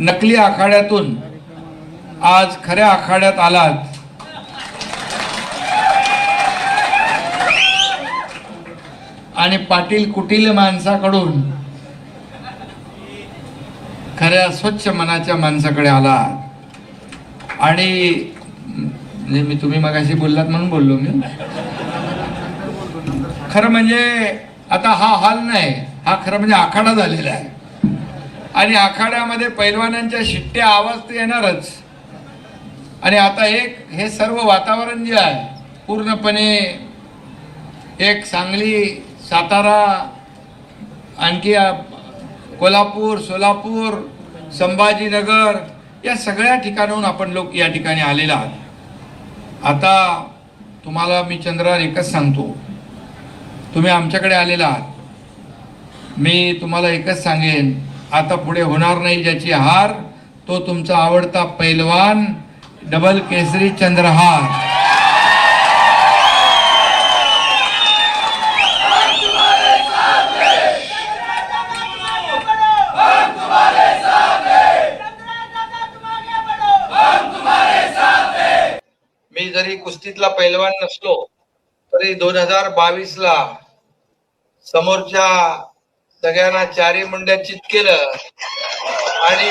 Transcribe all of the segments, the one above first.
नकली आखाड्यातून आज खऱ्या आखाड्यात आलात. आणि पाटील कुटील माणसाकडून खऱ्या स्वच्छ मनाच्या माणसाकडे आला आणि म्हणजे मी तुम्ही मगाशी बोललात म्हणून बोललो मी. खरं म्हणजे आता हा हाल नाही हा खरं म्हणजे आखाडा झालेला आहे. आणि आखाड्यामध्ये पैलवानांच्या शिट्ट्या आवाज तर येणारच. आणि आता एक हे सर्व वातावरण जे आहे पूर्णपणे एक सांगली सातारा आणखी कोल्हापूर सोलापूर संभाजीनगर या सगळ्या ठिकाणाहून आपण लोक या ठिकाणी आलेला आहात. आता तुम्हाला मी चंद्रा एकच सांगतो. तुम्ही आमच्याकडे आलेला आहात. मी तुम्हाला एकच सांगेन. आता पुढे होणार नाही ज्याची हार तो तुमचा आवडता पैलवान डबल केसरी चंद्रहार. मी जरी कुस्तीतला पैलवान नसलो तरी दोन हजार बावीस ला समोरच्या सगळ्यांना चारी मुंड्या चित केलं. आणि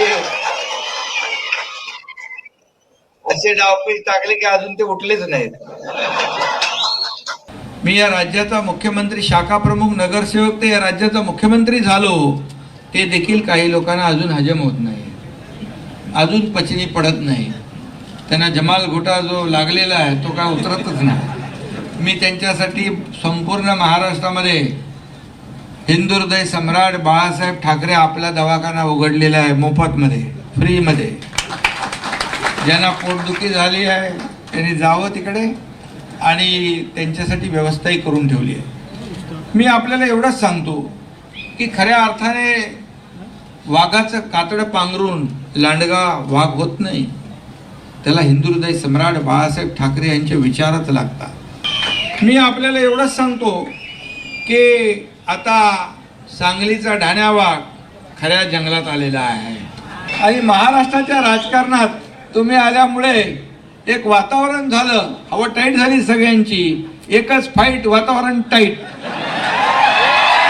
असे डावपीस टाकले की अजून ते उठलेच नाहीत. मी या राज्याचा मुख्यमंत्री शाखा प्रमुख नगरसेवक ते या राज्याचा मुख्यमंत्री झालो. ते देखील काही लोकांना अजून हजम होत नाही. अजून पचनी पडत नाही. त्यांना जमाल घोटा जो लागलेला आहे तो काय उतरतच नाही. मी त्यांच्यासाठी संपूर्ण महाराष्ट्रामध्ये हिंदुहृदय सम्राट बाळासाहेब ठाकरे आपला दवाखाना उघडलेला आहे मोफतमध्ये फ्रीमध्ये. ज्यांना पोटदुखी झाली आहे त्यांनी जावं तिकडे आणि त्यांच्यासाठी व्यवस्थाही करून ठेवली आहे. मी आपल्याला एवढंच सांगतो की खऱ्या अर्थाने वाघाचं कातडं पांघरून लांडगा वाघ होत नाही. त्याला हिंदू हृदय सम्राट बाळासाहेब ठाकरे यांचे विचारच लागतात. मी आपल्याला एवढंच सांगतो की आता सांगलीचा ढाण्या वाघ खऱ्या जंगलात आलेला आहे. आणि महाराष्ट्राच्या राजकारणात तुम्ही आल्यामुळे एक वातावरण झालं. हवा टाईट झाली सगळ्यांची. एकच फाईट वातावरण टाईट